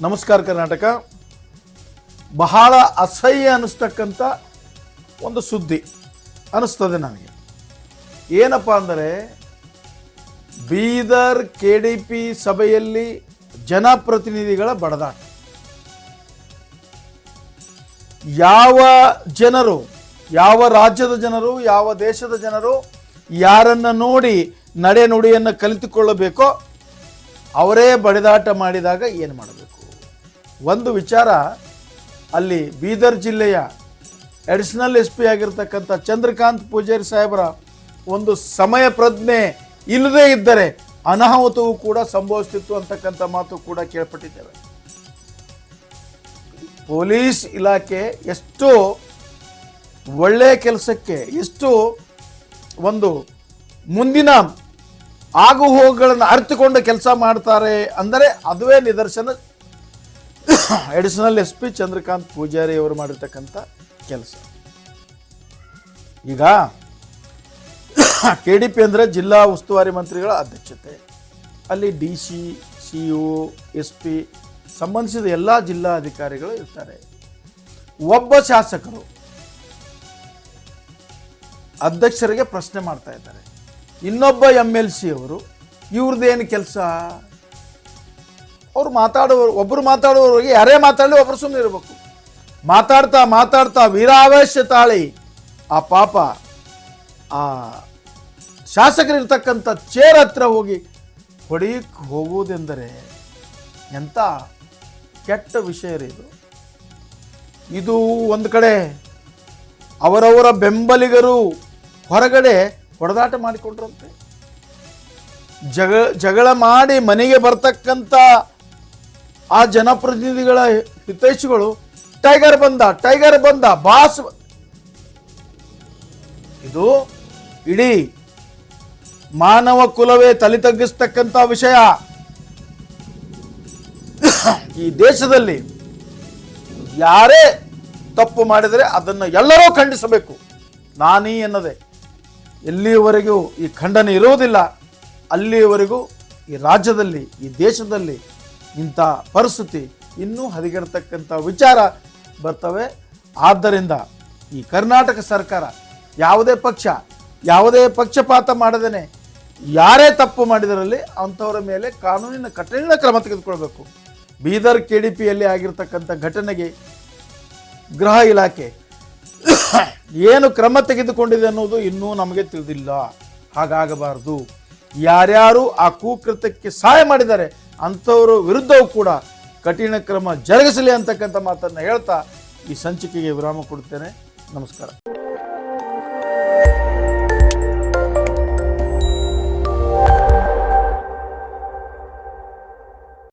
ನಮಸ್ಕಾರ ಕರ್ನಾಟಕ. ಬಹಳ ಅಸಹ್ಯ ಅನ್ನಿಸ್ತಕ್ಕಂಥ ಒಂದು ಸುದ್ದಿ ಅನ್ನಿಸ್ತದೆ ನನಗೆ. ಏನಪ್ಪ ಅಂದರೆ, ಬೀದರ್ ಕೆ ಡಿ ಪಿ ಸಭೆಯಲ್ಲಿ ಜನಪ್ರತಿನಿಧಿಗಳ ಬಡದಾಟ. ಯಾವ ಜನರು, ಯಾವ ರಾಜ್ಯದ ಜನರು, ಯಾವ ದೇಶದ ಜನರು ಯಾರನ್ನು ನೋಡಿ ನಡೆ ನುಡಿಯನ್ನು ಕಲಿತುಕೊಳ್ಳಬೇಕೋ ಅವರೇ ಬಡಿದಾಟ ಮಾಡಿದಾಗ ಏನು ಮಾಡಬೇಕು? ಒಂದು ವಿಚಾರ ಅಲ್ಲಿ ಬೀದರ್ ಜಿಲ್ಲೆಯ ಅಡಿಷನಲ್ ಎಸ್ ಪಿ ಆಗಿರ್ತಕ್ಕಂಥ ಚಂದ್ರಕಾಂತ್ ಪೂಜಾರಿ ಸಾಹೇಬರ ಒಂದು ಸಮಯ ಪ್ರಜ್ಞೆ ಇಲ್ಲದೇ ಇದ್ದರೆ ಅನಾಹುತವೂ ಕೂಡ ಸಂಭವಿಸ್ತಿತ್ತು ಅಂತಕ್ಕಂಥ ಮಾತು ಕೂಡ ಕೇಳ್ಪಟ್ಟಿದ್ದೇವೆ. ಪೊಲೀಸ್ ಇಲಾಖೆ ಎಷ್ಟು ಒಳ್ಳೆಯ ಕೆಲಸಕ್ಕೆ, ಎಷ್ಟು ಒಂದು ಮುಂದಿನ ಆಗುಹೋಗುಗಳನ್ನು ಅರಿತುಕೊಂಡು ಕೆಲಸ ಮಾಡ್ತಾರೆ ಅಂದರೆ ಅದುವೇ ನಿದರ್ಶನ. Additional S P Chandrakant Poojari ಅವರು ಮಾಡಿರ್ತಕ್ಕಂಥ ಕೆಲಸ. ಈಗ ಕೆ ಡಿ ಪಿ ಅಂದರೆ ಜಿಲ್ಲಾ ಉಸ್ತುವಾರಿ ಮಂತ್ರಿಗಳ ಅಧ್ಯಕ್ಷತೆ. ಅಲ್ಲಿ D C C O, S P ಸಂಬಂಧಿಸಿದ ಎಲ್ಲ ಜಿಲ್ಲಾ ಅಧಿಕಾರಿಗಳು ಇರ್ತಾರೆ. ಒಬ್ಬ ಶಾಸಕರು ಅಧ್ಯಕ್ಷರಿಗೆ ಪ್ರಶ್ನೆ ಮಾಡ್ತಾ ಇದ್ದಾರೆ. ಇನ್ನೊಬ್ಬ ಎಂ ಎಲ್ ಸಿ ಅವರು, ಇವ್ರದ್ದೇನು ಕೆಲಸ? ಅವ್ರು ಮಾತಾಡೋರು ಒಬ್ಬರು ಮಾತಾಡುವವರಿಗೆ ಯಾರೇ ಮಾತಾಡಲಿ ಒಬ್ಬರು ಸುಮ್ಮನೆ ಇರಬೇಕು. ಮಾತಾಡ್ತಾ ಮಾತಾಡ್ತಾ ವೀರಾವೇಶ ತಾಳಿ ಆ ಪಾಪ, ಆ ಶಾಸಕರಿರ್ತಕ್ಕಂಥ ಚೇರ್ ಹತ್ರ ಹೋಗಿ ಹೊಡೆಯಕ್ಕೆ ಹೋಗುವುದೆಂದರೆ ಎಂಥ ಕೆಟ್ಟ ವಿಷಯ ಇದು. ಇದು ಒಂದು ಕಡೆ ಅವರವರ ಬೆಂಬಲಿಗರು ಹೊರಗಡೆ ಹೊಡೆದಾಟ ಮಾಡಿಕೊಂಡ್ರಂತೆ ಜಗ, ಜಗಳ ಮಾಡಿ ಮನೆಗೆ ಬರ್ತಕ್ಕಂಥ ಆ ಜನಪ್ರತಿನಿಧಿಗಳ ಹಿತೈಷಿಗಳು, ಟೈಗರ್ ಬಂದ ಟೈಗರ್ ಬಂದ, ಬಾಸ್ ಇದು ಇಡೀ ಮಾನವ ಕುಲವೇ ತಲೆ ತಗ್ಗಿಸ್ತಕ್ಕಂಥ ವಿಷಯ. ಈ ದೇಶದಲ್ಲಿ ಯಾರೇ ತಪ್ಪು ಮಾಡಿದರೆ ಅದನ್ನು ಎಲ್ಲರೂ ಖಂಡಿಸಬೇಕು. ನಾನೀ ಎನ್ನದೆ ಎಲ್ಲಿಯವರೆಗೂ ಈ ಖಂಡನೆ ಇರುವುದಿಲ್ಲ ಅಲ್ಲಿಯವರೆಗೂ ಈ ರಾಜ್ಯದಲ್ಲಿ, ಈ ದೇಶದಲ್ಲಿ ಇಂಥ ಪರಿಸ್ಥಿತಿ ಇನ್ನೂ ಹದಗೆಡ್ತಕ್ಕಂಥ ವಿಚಾರ ಬರ್ತವೆ. ಆದ್ದರಿಂದ ಈ ಕರ್ನಾಟಕ ಸರ್ಕಾರ ಯಾವುದೇ ಪಕ್ಷ, ಯಾವುದೇ ಪಕ್ಷಪಾತ ಮಾಡದೇನೆ, ಯಾರೇ ತಪ್ಪು ಮಾಡಿದರಲ್ಲಿ ಅಂಥವರ ಮೇಲೆ ಕಾನೂನಿನ ಕಠಿಣ ಕ್ರಮ ತೆಗೆದುಕೊಳ್ಬೇಕು. ಬೀದರ್ ಕೆ ಡಿ ಪಿಯಲ್ಲಿ ಆಗಿರ್ತಕ್ಕಂಥ ಘಟನೆಗೆ ಗೃಹ ಇಲಾಖೆ ಏನು ಕ್ರಮ ತೆಗೆದುಕೊಂಡಿದೆ ಅನ್ನೋದು ಇನ್ನೂ ನಮಗೆ ತಿಳಿದಿಲ್ಲ. ಹಾಗಾಗಬಾರದು. ಯಾರ್ಯಾರು ಆ ಕುಕೃತ್ಯಕ್ಕೆ ಸಹಾಯ ಮಾಡಿದ್ದಾರೆ ಅಂಥವ್ರ ವಿರುದ್ಧವೂ ಕೂಡ ಕಠಿಣ ಕ್ರಮ ಜರುಗಿಸಲಿ ಅಂತಕ್ಕಂಥ ಮಾತನ್ನು ಹೇಳ್ತಾ ಈ ಸಂಚಿಕೆಗೆ ವಿರಾಮ ಕೊಡ್ತೇನೆ ನಮಸ್ಕಾರ.